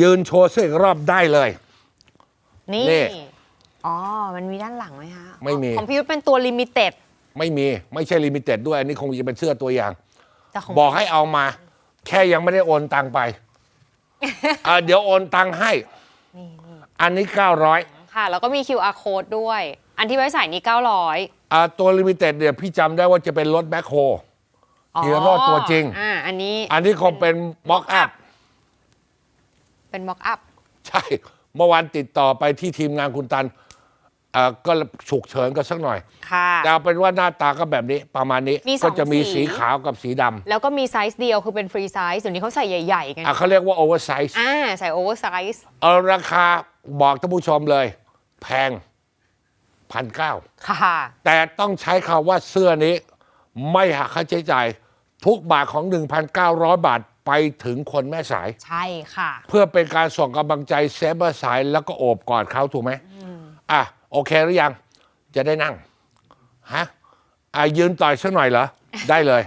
ยืนโชว์เสื้ออีกรอบได้เลย นี่ นี่อ๋อ มันมีด้านหลังไหมคะไม่มี ของพี่ยุทธเป็นตัวลิมิเต็ดไม่มีไม่ใช่ลิมิเต็ดด้วย อันนี้คงจะเป็นเสื้อตัวอย่าง แต่ของบอกให้เอามา แค่ยังไม่ได้โอนตังค์ไปอะเดี๋ยวโอนตังค์ให้ นี่นี่อันนี้ 900ค่ะ แล้วก็มี QR code ด้วย อันที่ไว้ใส่นี่ 900อะตัวลิมิเต็ดเนี่ยพี่จำได้ว่าจะเป็นรถแบ็คโฮอ๋อฮีโร่ตัวจริง อ่า อันนี้ อันนี้คงเป็นม็อกอัพ เป็นม็อกอัพ ใช่ เมื่อวานติดต่อไปที่ทีมงานคุณตันเอ่อก็ฉุกเฉินกันสักหน่อยค่ะ แต่เอาเป็นว่าหน้าตาก็แบบนี้ประมาณนี้มีสองก็จะมีสี สีขาวกับสีดำแล้วก็มีไซส์เดียวคือเป็นฟรีไซส์เดี๋ยวนี้เขาใส่ใหญ่ๆกันอะเขาเรียกว่าโอเวอร์ไซส์อ่าใส่โอเวอร์ไซส์เอาราคาบอกท่านผู้ชมเลย แพงพันเก้า ค่ะ แต่ต้องใช้คำว่าเสื้อนี้ ไม่หักค่าใช้จ่าย ทุกบาทของ 1,900 บาท ไปถึงคนแม่สาย ใช่ค่ะ เพื่อเป็นการส่งกำลังใจเซฟแม่สายแล้วก็โอบกอดเขาถูกไหมอะโอเคหรือยัง จะได้นั่งฮะอะยืนต่อยสักหน่อยเหรอ ได้เลย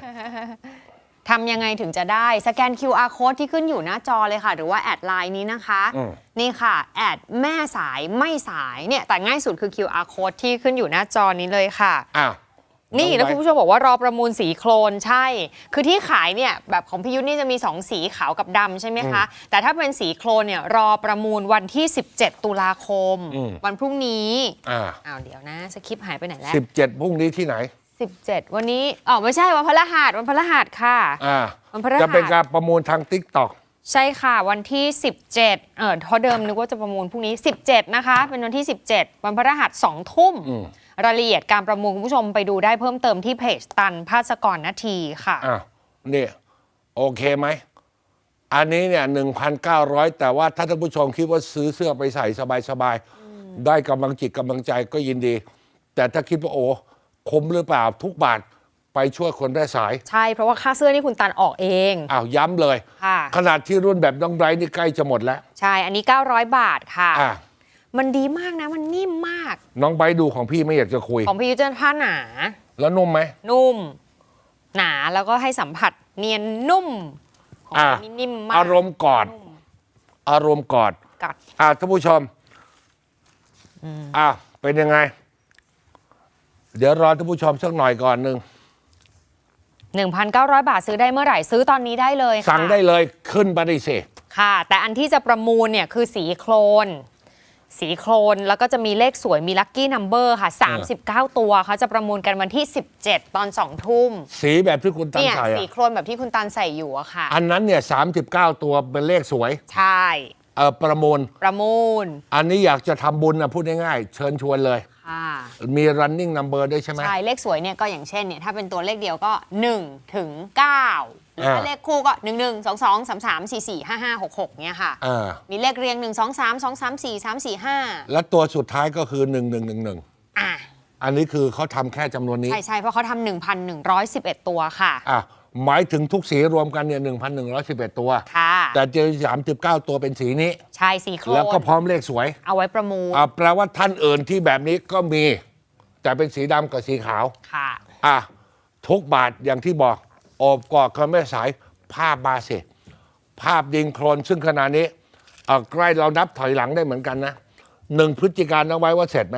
ทำยังไงถึงจะได้ สแกน QR code ที่ขึ้นอยู่หน้าจอเลยค่ะ หรือว่าแอดไลน์นี้นะคะ อืม นี่ค่ะแอดแม่สายไม่สายเนี่ยแต่ง่ายสุดคือ QR code ที่ขึ้นอยู่หน้าจอนี้เลยค่ะ อ้าว นี่น้องแล้วไบร์ทคุณผู้ชมบอกว่ารอประมูลสีโครนใช่ คือที่ขายเนี่ยแบบของพี่ยุทธนี่จะมี 2 สีขาวกับดำใช่ไหมคะ แต่ถ้าเป็นสีโครนเนี่ยรอประมูลวันที่ 17 ตุลาคมอืมวันพรุ่งนี้อ่าอ้าวเดี๋ยวนะสคริปต์หายไปไหนแล้วสิบเจ็ดพรุ่งนี้ที่ไหน 17 วันนี้อ๋อไม่ใช่วันพฤหัสวันพฤหัสค่ะอ่าวันพฤหัสจะเป็นการประมูลทางติ๊กต็อกใช่ค่ะวันที่ 17 เออเพราะเดิมนึกว่าจะประมูลพรุ่งนี้ 17 นะคะ เป็นวันที่ 17 วันพฤหัส2ทุ่มอืม รายละเอียดการประมูลคุณผู้ชมไปดูได้เพิ่มเติมที่เพจตันภาสกรนาทีค่ะ อะนี่โอเคไหม อันนี้เนี่ยหนึ่งพันเก้าร้อยแต่ว่าถ้าท่านผู้ชมคิดว่าซื้อเสื้อไปใส่สบายๆ ได้กำลังจิตกำลังใจก็ยินดี แต่ถ้าคิดว่าโอ้คุ้มหรือเปล่าทุกบาทไปช่วยคนได้สาย ใช่ เพราะว่าค่าเสื้อนี่คุณตันออกเอง อ้าวย้ำเลย ค่ะ ขนาดที่รุ่นแบบน้องไบรท์นี่ใกล้จะหมดแล้ว ใช่ อันนี้ 900 บาทค่ะ อะ มันดีมากนะ มันนิ่มมาก น้องไบรท์ดูของพี่ไม่อยากจะคุย ของพี่ยุทธจะผ้าหนา แล้วนุ่มไหม นุ่ม หนาแล้วก็ให้สัมผัสเนียนนุ่ม ของอะ นี่นิ่มมากอารมณ์กอดอารมณ์กอด กัด อะท่านผู้ชมอะเป็นยังไง เดี๋ยวรอท่านผู้ชมสักหน่อยก่อนหนึ่ง 1,900 บาทซื้อได้เมื่อไหร่ซื้อตอนนี้ได้เลยค่ะสั่งได้เลยขึ้นไปได้สิ ค่ะ แต่อันที่จะประมูลเนี่ยคือสีโครน สีโครน แล้วก็จะมีเลขสวยมีลัคกี้นัมเบอร์ค่ะ 39 ตัวเขาจะประมูลกันวันที่ 17 ตอน 2 ทุ่ม สีแบบที่คุณตั้งเนี่ยใส่สีอะโครนแบบที่คุณตันใส่อยู่อะค่ะ อันนั้นเนี่ยสามสิบเก้าตัวเป็นเลขสวยใช่ เออประมูล ประมูลอันนี้อยากจะทำบุญนะพูดง่ายๆ เชิญชวนเลย ค่ะมี running number ด้วยใช่ไหม ใช่เลขสวยเนี่ยก็อย่างเช่นเนี่ยถ้าเป็นตัวเลขเดียวก็1ถึง9หรื อถ้าอ่าเลขคู่ก็ 1 1 2 2 3 3 4 4 5 5 6 6เนี่ยค่ะเออมีเลขเรียง 1 2 3 2 3 4 3 4 5และตัวสุดท้ายก็คือ 1 1 1 1 อะอันนี้คือเขาทำแค่จำนวนนี้ ใช่ใช่เพราะเขาทำ1,111 ตัวค่ะ อะหมายถึงทุกสีรวมกันเนี่ย1,111 ตัว ค่ะ แต่เจอ39 ตัวเป็นสีนี้ ใช่สีโครแล้วก็นพร้อมเลขสวยเอาไว้ประมูลอะแปลว่าท่านอื่นที่แบบนี้ก็มี แต่เป็นสีดำกับสีขาว ค่ะ อะทุกบาทอย่างที่บอกโอบกอดกันแม่สายภาพมาสิภาพดินโครนซึ่งขณะนี้เอ่อใกล้เรานับถอยหลังได้เหมือนกันนะหนึ่งพฤศจิกายนเอาไว้ว่าเสร็จไหม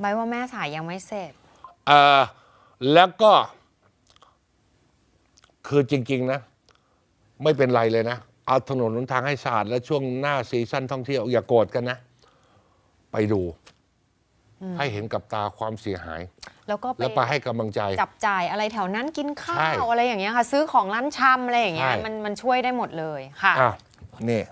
ใบว่าแม่สายยังไม่เสร็จเอ่อแล้วก็ คือจริง ๆ นะ ไม่เป็นไรเลยนะ เอาถนนหนทางให้สะอาดและช่วงหน้าซีซั่นท่องเที่ยวอย่าโกรธกันนะ ไปดู ให้เห็นกับตาความเสียหาย แล้วก็ไปแล้วไปให้กำลังใจ จับจ่ายอะไรแถวนั้นกินข้าใช่วอะไรอย่างเงี้ยค่ะ ซื้อของร้านชำอะไรอย่างเงี้ยใช่ มันมันช่วยได้หมดเลยค่ะ อะนี่